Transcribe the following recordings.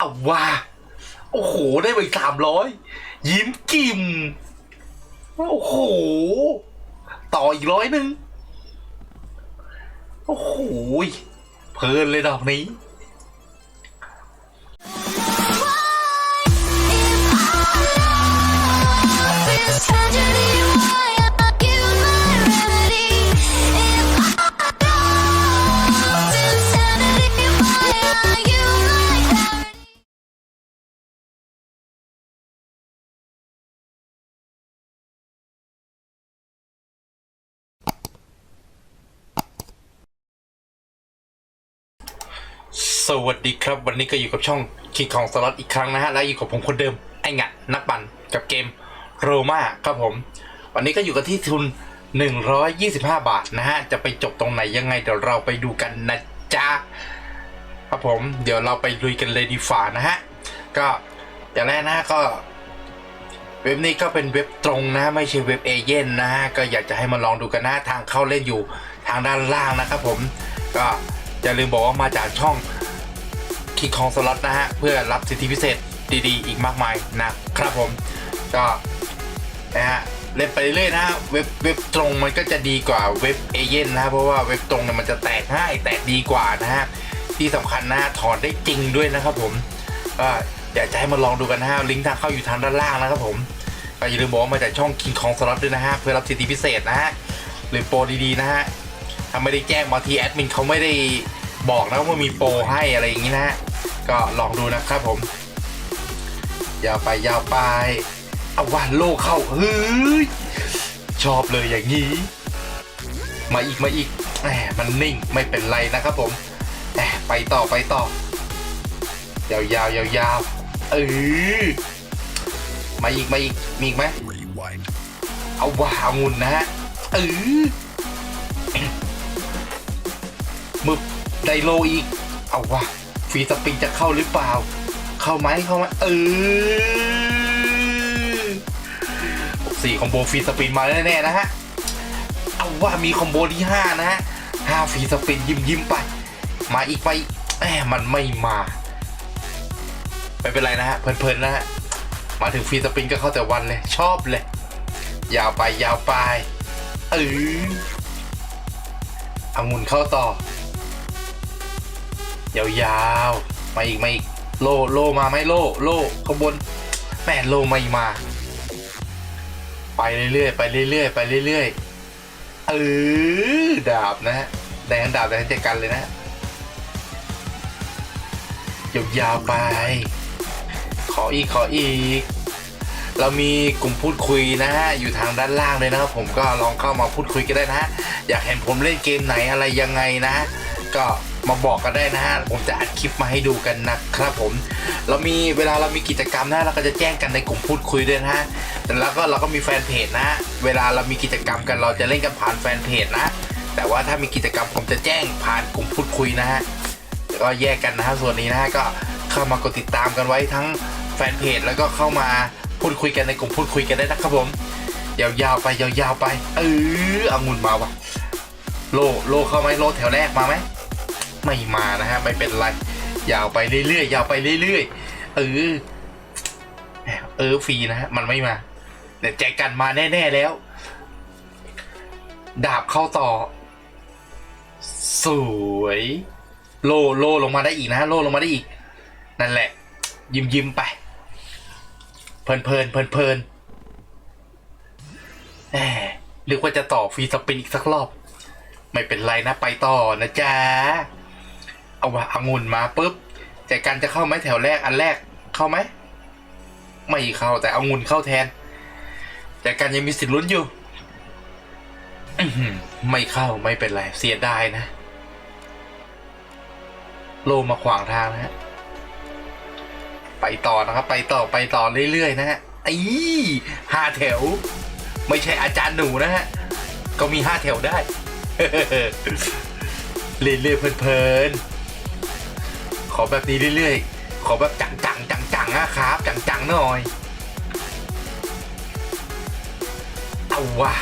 เอาว่าโอ้โห ได้ไปสามร้อยยิ้มกิ่มโอ้โห ต่ออีกร้อยหนึ่ง โอ้โห เพลินเลยดอกนี้ สวัสดีครับ วันนี้ก็อยู่กับช่องคิงของสล็อตอีกครั้งนะฮะและอยู่กับผมคนเดิมไอ้งะนักปั่นกับเกมโรมาครับผม วันนี้ก็อยู่กันที่ทุน 125 บาทนะฮะ จะไปจบตรงไหนยังไงเดี๋ยวเราไปดูกันนะจ๊ะครับผมเดี๋ยวเราไปลุยกันเลยดีฝ่านะฮะ ก็อย่างแรกนะก็ เว็บนี้ก็เป็นเว็บตรงนะ ไม่ใช่เว็บเอเย่นนะฮะก็อยากจะให้มาลองดูกันนะทางเข้าเล่นอยู่ทางด้านล่างนะครับผมก็อย่าลืมบอกว่ามาจากช่อง คิกคองสล็อตนะฮะ เพื่อรับสิทธิพิเศษดีๆ อีกมากมายนะครับผม ก็นะฮะเล่นไปเรื่อยนะฮะเว็บเว็บตรงมันก็จะดีกว่าเว็บเอเย่นนะฮะเพราะว่าเว็บตรงเนี่ยมันจะแตกง่ายแตกดีกว่านะฮะที่สำคัญนะถอนได้จริงด้วยนะครับผมก็อยากจะให้มาลองดูกันนะฮะลิงก์ทางเข้าอยู่ทางด้านล่างนะครับผมก็อย่าลืมบอกว่ามาจากช่อง King Kong Slot ด้วยนะฮะเพื่อรับสิทธิพิเศษนะฮะหรือโปรดีๆนะฮะถ้าไม่ได้แจ้งมาทีแอดมินเขาไม่ได้ บอกนะว่ามีโปรให้อะไรอย่างนี้นะฮะก็ลองดูนะครับผม ยาวไปยาวไป เอาว่าโลเข้าเฮ้ยชอบเลยอย่างนี้ มาอีกมาอีกแหมมันนิ่งไม่เป็นไรนะครับผมแหมไปต่อไปต่อยาวยาวยาวยาวเออมาอีกมาอีกมีอีกไหมเอาว่าองุนนะฮะเออมึบ ไดโลอีก เอาว่าฟรีสปิงจะเข้าหรือเปล่า เข้าไหมเข้าไหมเออสี่คอมโบฟรีสปินมาแน่ๆนะฮะ เอาว่ามีคอมโบที่ห้านะฮะห้าฟรีสปินยิ้มยิ้มไป มาอีกไปแหมมันไม่มา ไม่เป็นไรนะฮะ เพลินๆนะฮะ มาถึงฟรีสปริงก็เข้าแต่วันเลย ชอบเลย ยาวไปยาวไปเออเอางุนเข้าต่อ ยาวๆมาอีกมาอีกโลโลมาไหมโลโลข้างบนแม่โลไม่มา ไปเรื่อยๆไปเรื่อยๆไปเรื่อยๆเออดาบนะฮะแดงดาบแดงเจอกันเลยนะฮะยาวๆไป ขออีกขออีก เรามีกลุ่มพูดคุยนะฮะอยู่ทางด้านล่างเลยนะครับผมก็ลองเข้ามาพูดคุยกันได้นะฮะอยากเห็นผมเล่นเกมไหนอะไรยังไงนะ ก็ มาบอกกันได้นะฮะผมจะอัดคลิปมาให้ดูกันนะครับผม เรามีเวลาเรามีกิจกรรมนะเราก็จะแจ้งกันในกลุ่มพูดคุยด้วยนะฮะแล้วก็เราก็มีแฟนเพจนะ เวลาเรามีกิจกรรมกันเราจะเล่นกันผ่านแฟนเพจนะ แต่ว่าถ้ามีกิจกรรมผมจะแจ้งผ่านกลุ่มพูดคุยนะฮะก็แยกกันนะฮะส่วนนี้นะฮะก็เข้ามากดติดตามกันไว้ทั้งแฟนเพจแล้วก็เข้ามาพูดคุยกันในกลุ่มพูดคุยกันได้นะครับผมยาวๆไปยาวๆไป เออเอางุ่นมาวะโลโลเข้าไหมโลแถวแรกมาไหม ไม่มานะฮะไม่เป็นไร ยาวไปเรื่อยๆยาวไปเรื่อยๆเออเออฟรีนะฮะมันไม่มาเดี๋ยวแจกกันมาแน่ๆแล้ว ดาบเข้าต่อ สวย โลโลลงมาได้อีกนะโลลงมาได้อีก นั่นแหละ ยิ้มยิ้มไป เพลินเพลินเพลินเพลินแหมหรือว่าจะต่อฟรีสปินอีกสักรอบ ไม่เป็นไรนะไปต่อนะจ๊ะ เอาวะองุ่นมาปุ๊บแต่กันจะเข้าไหมแถวแรกอันแรกเข้าไหมไม่เข้าแต่เอางุ่นเข้าแทน แต่กันยังมีสิทธิ์ลุ้นอยู่ไม่เข้าไม่เป็นไรเสียดายนะ โลมาขวางทางนะฮะไปต่อนะครับ ไปต่อไปต่อเรื่อยๆนะฮะไอ้ห้าแถว ไม่ใช่อาจารย์หนูนะฮะก็มีห้าแถวได้เรื่อยๆเพลินๆ อแบบนี้เรื่อยๆ ขอแบบจังๆจังๆนะครับ จังๆหน่อย เอาว่ะ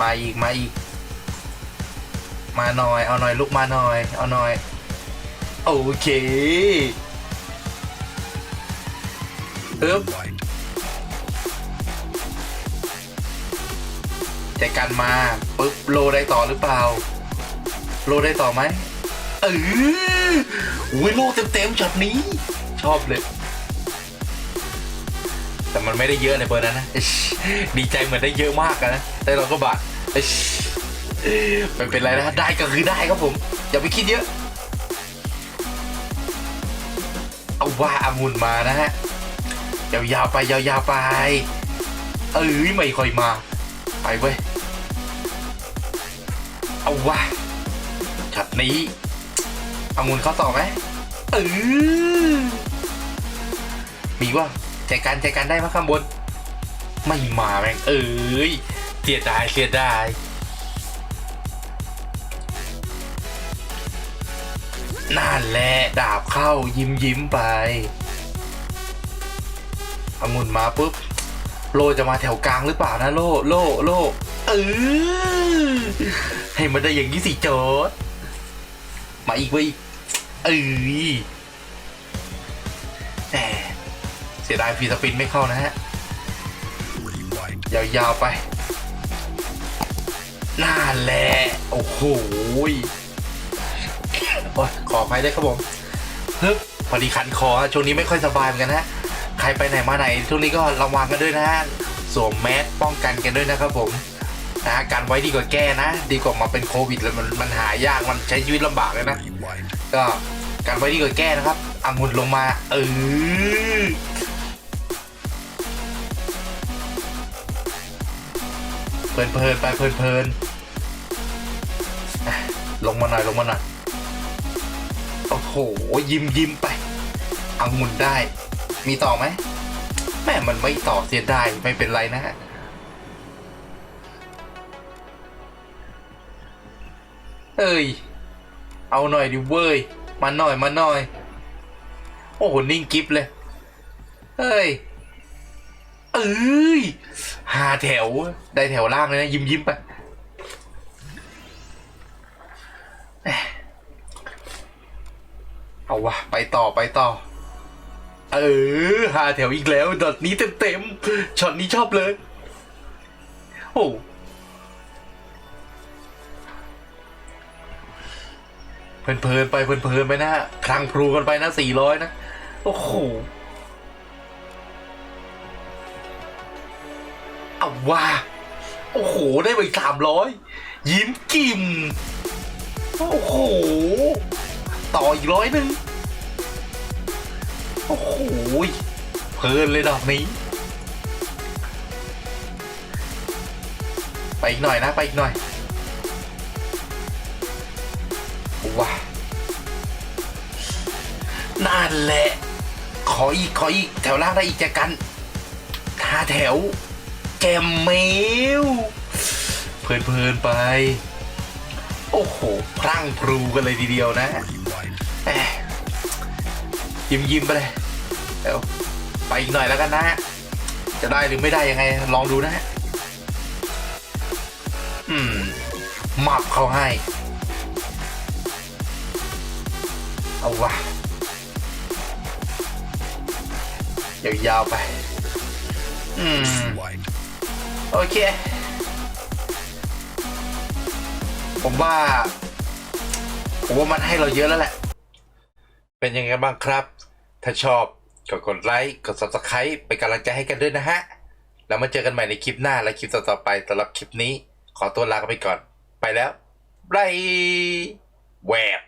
มาอีกมาอีก มาหน่อย เอาหน่อยลูกมาหน่อย เอาหน่อย โอเคอึ๊บ ใจกันมาปึ๊บโลได้ต่อหรือเปล่า โลได้ต่อไหมเอออุ้ยโลเต็มๆช็อตนี้ ชอบเลย แต่มันไม่ได้เยอะในเบอร์นั้นนะดีใจเหมือนได้เยอะมากนะแต่เราก็บาดไม่เป็นไรนะได้ก็คือได้ครับผม อย่าไปคิดเยอะ เอาว่าอางุ่นมานะฮะยาวๆไปยาวๆไป เอ้ยไม่ค่อยมา ไปเว้ย เอาว่าช็อตนี้อางุ่นเข้าต่อไหมเออมีว่าใจกันใจกันได้ไหมข้างบน ไม่มาแม่งเอ้ยเสียดายเสียดายนั่นแหละดาบเข้ายิ้มยิ้มไปองุ่นมาปุ๊บ โลจะมาแถวกลางหรือเปล่านะโลโลโลเออให้มันได้อย่างนี้สิโจดมาอีกเว้ยเอ้ยแหมเสียดายฟีสปินไม่เข้านะฮะ ยาวๆไปน่าแหละโอ้โหยโอ้ยขออภัยด้ครับผมฮึบพอดีคันคอช่วงนี้ไม่ค่อยสบายเหมือนกันฮะ ใครไปไหนมาไหนช่วงนี้ก็ระวังกันด้วยนะฮะสวมแมสป้องกันกันด้วยนะครับผมนะฮะการไว้ดีกว่าแก้นะ ดีกว่ามาเป็นโควิดแล้วมันมันหายากมันใช้ชีวิตลำบากเลยนะ ก็การไว้ดีกว่าแก้นะครับองุ่นลงมาเออเพลินเพลินๆไปเพลินเพลินๆอะลงมาหน่อยลงมาหน่อยโอ้โหยิ้มยิ้มไปอังุ่นได้ มีต่อไหมแม่มันไม่ต่อเสียดายไม่เป็นไรนะฮะเอ้ย เอาหน่อยดิเว้ย มาหน่อยมาหน่อย โอ้โห นิ่งกิฟเลยเฮ้ย เอ้ยหาแถว ได้แถวล่างเลยนะ ยิ้มยิ้มไปเอาวะ ไปต่อไปต่อ เออหาแถวอีกแล้วดอทนี้เต็มๆช็อตนี้ชอบเลย โอ้เพลินๆไปเพลินๆไปนะฮะคลังพลูกันไปนะสี่ร้อยนะ โอ้โหเอาว่าโอ้โห ได้ไปสามร้อยยิ้มกิ่ม โอ้โห ต่ออีกร้อยหนึ่ง อ้โหเพลินเลยดอกนี้ ไปอีกหน่อยนะ ไปอีกหน่อยว้านั่นแหละ ขออีก ขออีก แถวล่างได้อีกแจกันห้าแถว แกมเมลเพลินเพลินๆไป โอ้โห พรั่งพรูกันเลยทีเดียวนะยิ้มยิ้มๆไปเลย เดี๋ยวไปอีกหน่อยแล้วกันนะฮะ จะได้หรือไม่ได้ยังไง ลองดูนะฮะ อืมหมับเขาให้ เอาวะยาวๆไป อืม โอเค ผมว่า ผมว่ามันให้เราเยอะแล้วแหละ เป็นยังไงบ้างครับ ถ้าชอบ ก็กดไลค์กด subscribe เป็นกำลังใจให้กันด้วยนะฮะ แล้วมาเจอกันใหม่ในคลิปหน้าและคลิปต่อๆไปสำหรับคลิปนี้ ขอตัวลาไปก่อน ไปแล้วบายแหวก